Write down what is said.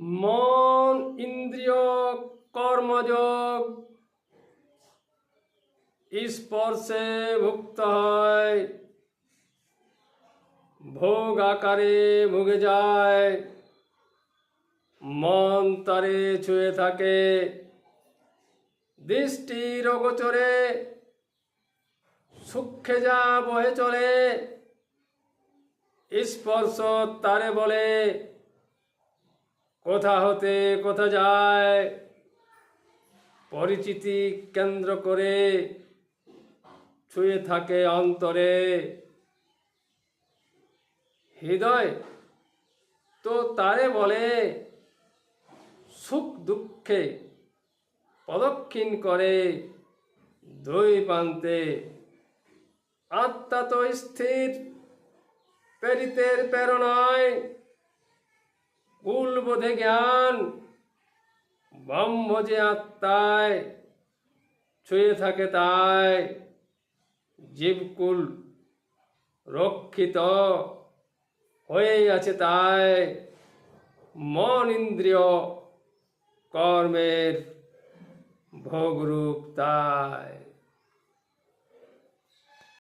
মন, ইন্দ্রিয়, কর্মযোগ স্পর্শে ভুক্ত হয়। ভোগ আকারে ভুগে যায়। মন তারে ছুঁয়ে থাকে। দৃষ্টির অগোচরে সূক্ষ্মে যা বহে চলে। স্পর্শ তারে বলে। কোথা হতে কোথা যায়? পরিচিতি কেন্দ্র করে ছুঁয়ে থাকে অন্তরে। হৃদয় তো তারে বলে, সুখ দুঃখে প্রদক্ষিণ করে দুই প্রান্তে। আত্মা তো স্থির, প্রেরিতের প্রেরণায় কুল বোধে জ্ঞান ব্রহ্ম যে আত্মায়, ছুঁয়ে থাকে তাই। জীবকুল রক্ষিত হয়ে আছে তাই। মন ইন্দ্রিয় কর্মের ভোগরূপ তাই।